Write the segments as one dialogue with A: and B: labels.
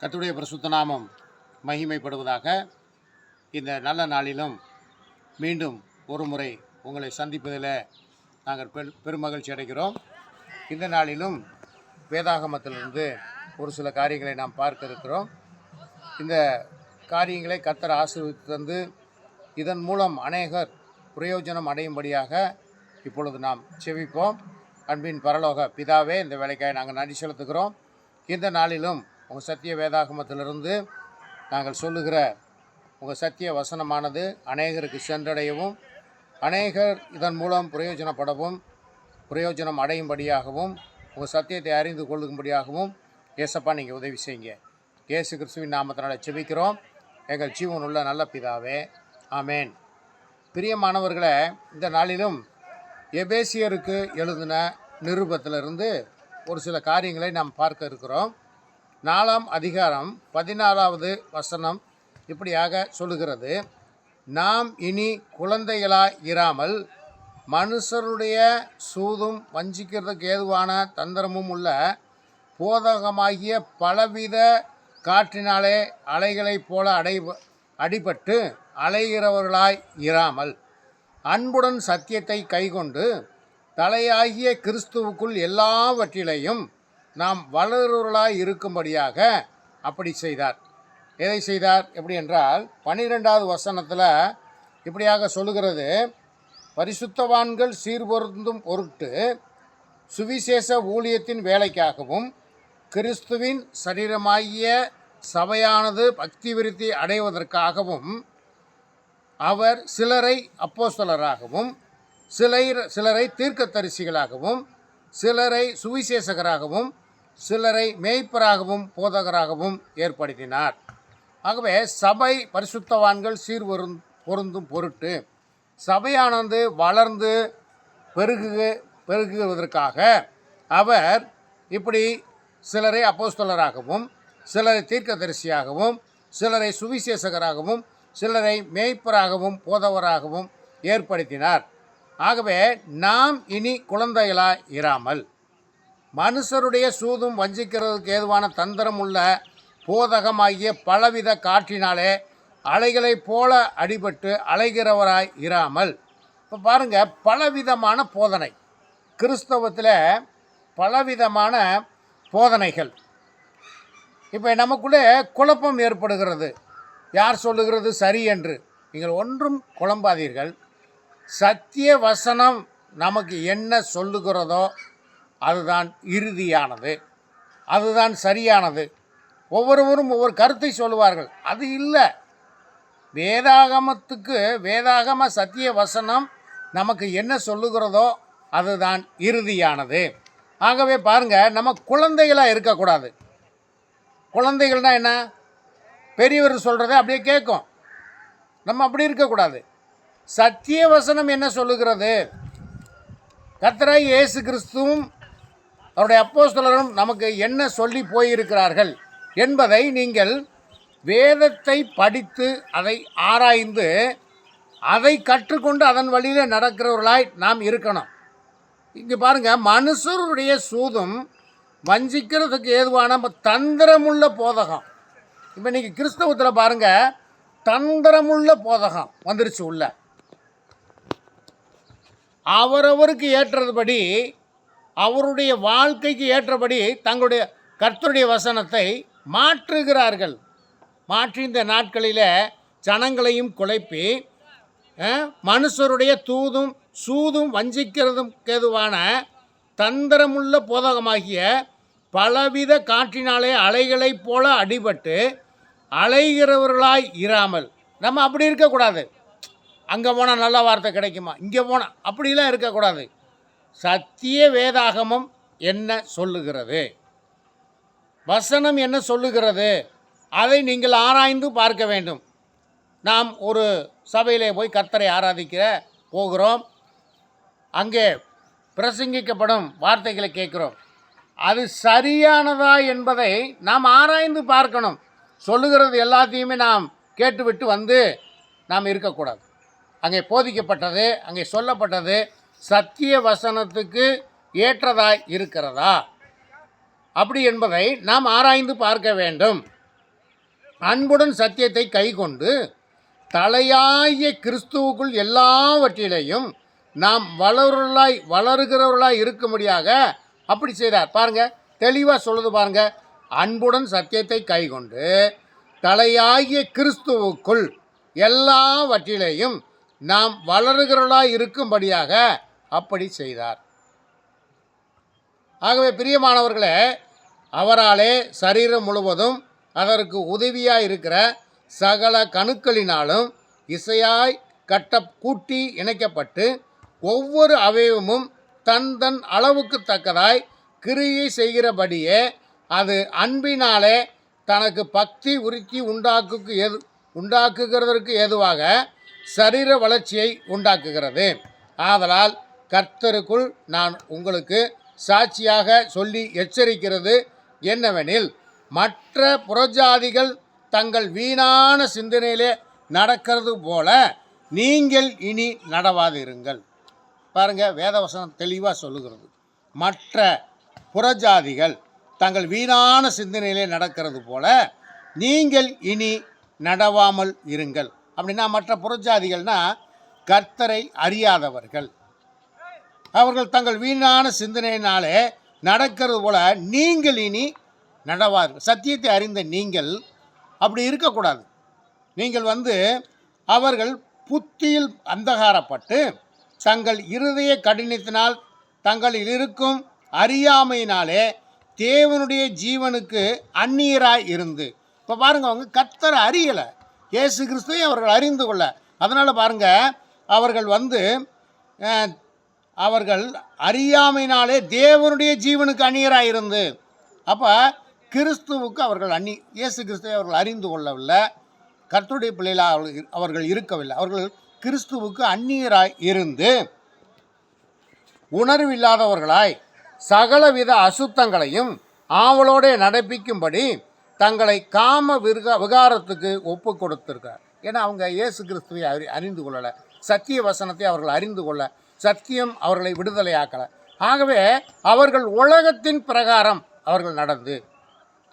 A: கத்துடைய பிரசுத்த நாமம் மகிமைப்படுவதாக இந்த நல்ல நாளிலும் மீண்டும் ஒரு முறை உங்களை சந்திப்பதில் நாங்கள் பெரு பெருமகிழ்ச்சி அடைகிறோம். இந்த நாளிலும் வேதாகமத்திலிருந்து ஒரு சில காரியங்களை நாம் பார்க்க இருக்கிறோம். இந்த காரியங்களை கத்தர் ஆசீர்வித்து தந்து இதன் மூலம் அநேகர் பிரயோஜனம் அடையும்படியாக இப்பொழுது நாம் செவிப்போம் அன்பின் பரலோக பிதாவே இந்த வேலைக்காக நாங்கள் நன்றி செலுத்துகிறோம். இந்த நாளிலும் உங்கள் சத்திய வேதாகமத்திலிருந்து நாங்கள் சொல்லுகிற உங்கள் சத்திய வசனமானது அநேகருக்கு சென்றடையவும் அநேகர் இதன் மூலம் பிரயோஜனப்படவும் பிரயோஜனம் அடையும்படியாகவும் உங்கள் சத்தியத்தை அறிந்து கொள்ளும்படியாகவும் ஏசப்பா நீங்கள் உதவி செய்யுங்க. இயேசு கிறிஸ்துவின் நாமத்தினால் செபிக்கிறோம் எங்கள் ஜீவன் உள்ள நல்ல பிதாவே ஆமேன். பிரியமானவர்களை இந்த நாளிலும் எபேசியருக்கு எழுதின நிருபத்திலிருந்து ஒரு சில காரியங்களை நாம் பார்க்க இருக்கிறோம். நாலாம் அதிகாரம் பதினாறாவது வசனம் இப்படியாக சொல்லுகிறது. நாம் இனி குழந்தைகளாய் இராமல் மனுஷருடைய சூதும் வஞ்சிக்கிறதுக்கு ஏதுவான தந்திரமும் உள்ள போதகமாகிய பலவித காற்றினாலே அலைகளைப் போல அடை அடிபட்டு அலைகிறவர்களாய் இராமல் அன்புடன் சத்தியத்தை கைகொண்டு தலையாகிய கிறிஸ்துவுக்குள் எல்லாவற்றிலையும் நாம் வளருவர்களாய் இருக்கும்படியாக அப்படி செய்தார். எதை செய்தார்? எப்படி என்றால் பன்னிரெண்டாவது வசனத்தில் இப்படியாக சொல்லுகிறது. பரிசுத்தவான்கள் சீர்பொருந்தும் பொருட்டு சுவிசேஷ ஊழியத்தின் வேலைக்காகவும் கிறிஸ்துவின் சரீரமாகிய சபையானது பக்தி விருத்தி அடைவதற்காகவும் அவர் சிலரை அப்போஸ்தலராகவும் சிலர் சிலரை தீர்க்கத்தரிசிகளாகவும் சிலரை சுவிசேஷகராகவும் சிலரை மேய்ப்பராகவும் போதகராகவும் ஏற்படுத்தினார். ஆகவே சபை பரிசுத்தவான்கள் சீர்வரும் பொருந்தும் பொருட்டு சபையானது வளர்ந்து பெருகு பெருகுவதற்காக அவர் இப்படி சிலரை அப்போஸ்தலராகவும் சிலரை தீர்க்கதரிசியாகவும் சிலரை சுவிசேஷகராகவும் சிலரை மேய்ப்பராகவும் போதவராகவும் ஏற்படுத்தினார். ஆகவே நாம் இனி குழந்தைகளாய் இராமல் மனுஷருடைய சூதும் வஞ்சிக்கிறதுக்கு ஏதுவான தந்திரம் உள்ள போதகமாகிய பலவித காற்றினாலே அலைகளைப் போல அடிபட்டு அலைகிறவராய் இராமல். இப்போ பாருங்கள் பலவிதமான போதனை. கிறிஸ்தவத்தில் பலவிதமான போதனைகள். இப்போ நமக்குள்ளே குழப்பம் ஏற்படுகிறது. யார் சொல்லுகிறது சரி என்று? நீங்கள் ஒன்றும் குழம்பாதீர்கள். சத்திய வசனம் நமக்கு என்ன சொல்லுகிறதோ அதுதான் இறுதியானது. அதுதான் சரியானது. ஒவ்வொருவரும் ஒவ்வொரு கருத்தை சொல்லுவார்கள். அது இல்லை. வேதாகமத்துக்கு வேதாகம சத்திய வசனம் நமக்கு என்ன சொல்லுகிறதோ அதுதான் இறுதியானது. ஆகவே பாருங்கள் நம்ம குழந்தைகளாக இருக்கக்கூடாது. குழந்தைகள்னால் என்ன? பெரியவர் சொல்கிறத அப்படியே கேட்கும். நம்ம அப்படி இருக்கக்கூடாது. சத்திய வசனம் என்ன சொல்லுகிறது? கத்ரா இயேசு கிறிஸ்துவும் அவருடைய அப்போஸ்தலரும் நமக்கு என்ன சொல்லி போயிருக்கிறார்கள் என்பதை நீங்கள் வேதத்தை படித்து அதை ஆராய்ந்து அதை கற்றுக்கொண்டு அதன் வழியில் நடக்கிறவர்களாய் நாம் இருக்கணும். இங்கே பாருங்கள் மனுஷருடைய சூதும் வஞ்சிக்கிறதுக்கு ஏதுவான தந்திரமுள்ள போதகம். இப்போ நீங்கள் கிறிஸ்தவத்தில் பாருங்கள் தந்திரமுள்ள போதகம் வந்துருச்சு உள்ள. அவரவருக்கு ஏற்றதுபடி அவருடைய வாழ்க்கைக்கு ஏற்றபடி தங்களுடைய கர்த்தருடைய வசனத்தை மாற்றுகிறார்கள். மாற்றி இந்த நாட்களில் ஜனங்களையும் குழைப்பி மனுஷருடைய தூதும் சூதும் வஞ்சிக்கிறதும் கேதுவான தந்திரமுள்ள போதகமாகிய பலவித காற்றினாலே அலைகளைப் போல அடிபட்டு அலைகிறவர்களாய் இராமல். நம்ம அப்படி இருக்கக்கூடாது. அங்கே போனால் நல்ல வார்த்தை கிடைக்குமா? இங்கே போனால் அப்படிலாம் இருக்கக்கூடாது. சத்திய வேதாகமம் என்ன சொல்லுகிறது? வசனம் என்ன சொல்லுகிறது? அதை நீங்கள் ஆராய்ந்து பார்க்க வேண்டும். நாம் ஒரு சபையிலே போய் கர்த்தரை ஆராதிக்கிற போகிறோம். அங்கே பிரசங்கிக்கப்படும் வார்த்தைகளை கேட்குறோம். அது சரியானதா என்பதை நாம் ஆராய்ந்து பார்க்கணும். சொல்லுகிறது எல்லாத்தையுமே நாம் கேட்டுவிட்டு வந்து நாம் இருக்கக்கூடாது. அங்கே போதிக்கப்பட்டது அங்கே சொல்லப்பட்டது சத்திய வசனத்துக்கு ஏற்றதாய் இருக்கிறதா? அப்படி என்பதை நாம் ஆராய்ந்து பார்க்க வேண்டும். அன்புடன் சத்தியத்தை கைக்கொண்டு தலையாய கிறிஸ்துவுக்குள் எல்லாவற்றிலையும் நாம் வளருளாய் வளருகிறவர்களாய் இருக்கும்படியாக அப்படி செய்தார். பாருங்க தெளிவாக சொல்லுது பாருங்க. அன்புடன் சத்தியத்தை கைக்கொண்டு தலையாகிய கிறிஸ்துவுக்குள் எல்லாவற்றிலையும் நாம் வளருகிறவர்களாய் இருக்கும்படியாக அப்படி செய்தார். ஆகவே பிரியமானவர்களே அவராலே சரீரம் முழுவதும் அதற்கு உதவியாக இருக்கிற சகல கணுக்களினாலும் இசையாய் கட்ட கூட்டி இணைக்கப்பட்டு ஒவ்வொரு அவயவமும் தன் தன் அளவுக்கு தக்கதாய் கிரியை செய்கிறபடியே அது அன்பினாலே தனக்கு பக்தி உருக்கி உண்டாக்கு எது உண்டாக்குகிறதற்கு ஏதுவாக சரீர வளர்ச்சியை உண்டாக்குகிறது. ஆதலால் கர்த்தருக்குள் நான் உங்களுக்கு சாட்சியாக சொல்லி எச்சரிக்கிறது என்னவெனில் மற்ற புறஜாதிகள் தங்கள் வீணான சிந்தனையிலே நடக்கிறது போல நீங்கள் இனி நடவாதிருங்கள். பாருங்கள் வேதவசனம் தெளிவாக சொல்லுகிறது. மற்ற புறஜாதிகள் தங்கள் வீணான சிந்தனையிலே நடக்கிறது போல நீங்கள் இனி நடவாமல் இருங்கள். அப்படின்னா மற்ற புறஜாதிகள்னால் கர்த்தரை அறியாதவர்கள். அவர்கள் தங்கள் வீணான சிந்தனையினாலே நடக்கிறது போல நீங்கள் இனி நடவார்கள். சத்தியத்தை அறிந்த நீங்கள் அப்படி இருக்கக்கூடாது. நீங்கள் வந்து அவர்கள் புத்தியில் அந்தகாரப்பட்டு தங்கள் இருதய கடினத்தினால் தங்களில் இருக்கும் அறியாமையினாலே தேவனுடைய ஜீவனுக்கு அந்நியராய் இருந்து. இப்போ பாருங்கள் அவங்க கத்தரை அறியலை. இயேசு கிறிஸ்துவை அவர்கள் அறிந்து கொள்ள. அதனால் பாருங்கள் அவர்கள் வந்து அவர்கள் அறியாமையினாலே தேவனுடைய ஜீவனுக்கு அந்நியராக இருந்து அப்போ கிறிஸ்துவுக்கு அவர்கள் அந்நி இயேசு கிறிஸ்துவை அவர்கள் அறிந்து கொள்ளவில்லை. கர்த்தருடைய பிள்ளைகளாக அவர்கள் அவர்கள் இருக்கவில்லை. அவர்கள் கிறிஸ்துவுக்கு அந்நியராய் இருந்து உணர்வில்லாதவர்களாய் சகலவித அசுத்தங்களையும் ஆவலோடே நடப்பிக்கும்படி தங்களை காம விருக விகாரத்துக்கு ஒப்பு கொடுத்துருக்கார் ஏன்னா அவங்க இயேசு கிறிஸ்துவை அறி அறிந்து கொள்ளலை. சத்திய வசனத்தை அவர்கள் அறிந்து கொள்ள சத்தியம் அவர்களை விடுதலையாக்கலை. ஆகவே அவர்கள் உலகத்தின் பிரகாரம் அவர்கள் நடந்து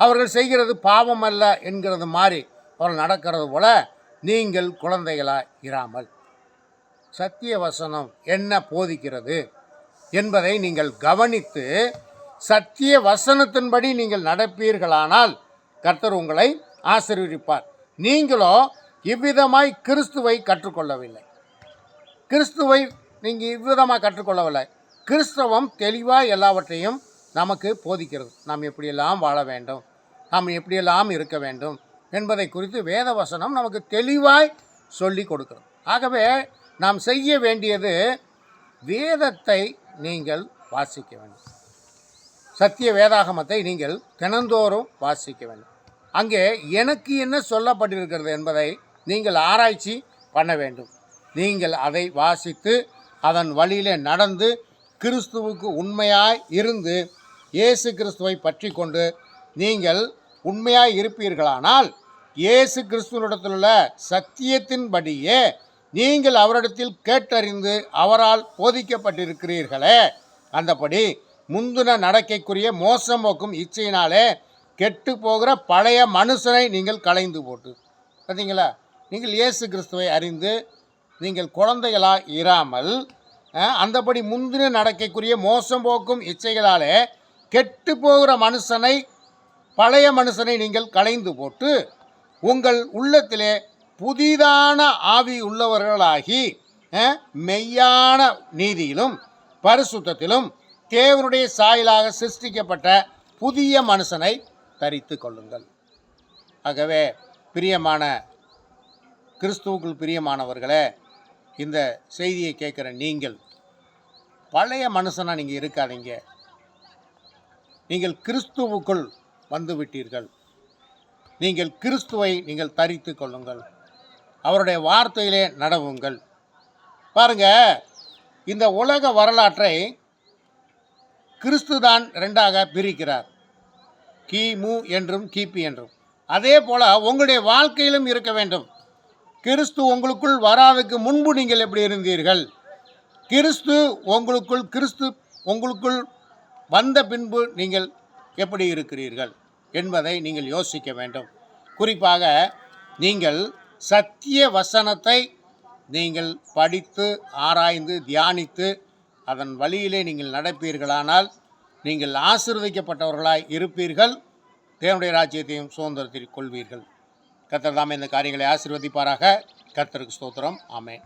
A: அவர்கள் செய்கிறது பாவம் அல்ல என்கிறது மாதிரி அவர்கள் நடக்கிறது போல நீங்கள் குழந்தைகளாக இராமல். சத்திய வசனம் என்ன போதிக்கிறது என்பதை நீங்கள் கவனித்து சத்திய வசனத்தின்படி நீங்கள் நடப்பீர்களானால் கர்த்தர் உங்களை ஆசீர்வதிப்பார். நீங்களோ இவ்விதமாய் கிறிஸ்துவை கற்றுக்கொள்ளவில்லை. கிறிஸ்துவை நீங்கள் இவ்விதமாக கற்றுக்கொள்ளவில்லை. கிறிஸ்தவம் தெளிவாக எல்லாவற்றையும் நமக்கு போதிக்கிறது. நாம் எப்படியெல்லாம் வாழ வேண்டும்? நாம் எப்படியெல்லாம் இருக்க வேண்டும்? என்பதை குறித்து வேத வசனம் நமக்கு தெளிவாய் சொல்லி கொடுக்கிறது. ஆகவே நாம் செய்ய வேண்டியது வேதத்தை நீங்கள் வாசிக்க வேண்டும். சத்திய வேதாகமத்தை நீங்கள் தினந்தோறும் வாசிக்க வேண்டும். அங்கே எனக்கு என்ன சொல்லப்பட்டிருக்கிறது என்பதை நீங்கள் ஆராய்ச்சி பண்ண வேண்டும். நீங்கள் அதை வாசித்து அதன் வழியிலே நடந்து கிறிஸ்துவுக்கு உண்மையாய் இருந்து இயேசு கிறிஸ்துவை பற்றி கொண்டு நீங்கள் உண்மையாய் இருப்பீர்களானால் இயேசு கிறிஸ்துவனிடத்தில் உள்ள சத்தியத்தின்படியே நீங்கள் அவரிடத்தில் கேட்டறிந்து அவரால் போதிக்கப்பட்டிருக்கிறீர்களே. அந்தபடி முந்தின நடக்கைக்குரிய மோசம் போக்கும் இச்சையினாலே கெட்டு போகிற பழைய மனுஷனை நீங்கள் களைந்து போட்டு பார்த்தீங்களா நீங்கள் இயேசு கிறிஸ்துவை அறிந்து நீங்கள் குழந்தைகளாக இராமல் அந்தபடி முந்தின நடக்கைக்குரிய மோசம் போக்கும் இச்சைகளாலே கெட்டு போகிற மனுஷனை பழைய மனுஷனை நீங்கள் களைந்து போட்டு உங்கள் உள்ளத்திலே புதிதான ஆவி உள்ளவர்களாகி மெய்யான நீதியிலும் பரிசுத்தத்திலும் தேவனுடைய சாயலாக சிருஷ்டிக்கப்பட்ட புதிய மனுஷனை தரித்து கொள்ளுங்கள். ஆகவே பிரியமான கிறிஸ்துவுக்குள் பிரியமானவர்களே இந்த செய்தியை கேட்குற நீங்கள் பழைய மனுஷனாக நீங்கள் இருக்காதீங்க. நீங்கள் கிறிஸ்துவுக்குள் வந்துவிட்டீர்கள் நீங்கள் கிறிஸ்துவை நீங்கள் தரித்து கொள்ளுங்கள். அவருடைய வார்த்தையிலே நடவுங்கள். பாருங்க இந்த உலக வரலாற்றை கிறிஸ்து தான் ரெண்டாக பிரிக்கிறார். கிமு என்றும் கிபி என்றும். அதே போல் உங்களுடைய வாழ்க்கையிலும் இருக்க வேண்டும். கிறிஸ்து உங்களுக்குள் வராதுக்கு முன்பு நீங்கள் எப்படி இருந்தீர்கள்? கிறிஸ்து உங்களுக்குள் கிறிஸ்து உங்களுக்குள் வந்த பின்பு நீங்கள் எப்படி இருக்கிறீர்கள் என்பதை நீங்கள் யோசிக்க வேண்டும். குறிப்பாக நீங்கள் சத்திய வசனத்தை நீங்கள் படித்து ஆராய்ந்து தியானித்து அதன் வழியிலே நீங்கள் நடப்பீர்களானால் நீங்கள் ஆசிர்வதிக்கப்பட்டவர்களாய் இருப்பீர்கள். தேவனுடைய ராஜ்யத்தையும் சுதந்திரத்தில் கொள்வீர்கள். கர்த்தர் தாமே இந்த காரியங்களை ஆசீர்வதிப்பாராக. கர்த்தருக்கு ஸ்தோத்திரம். ஆமென்.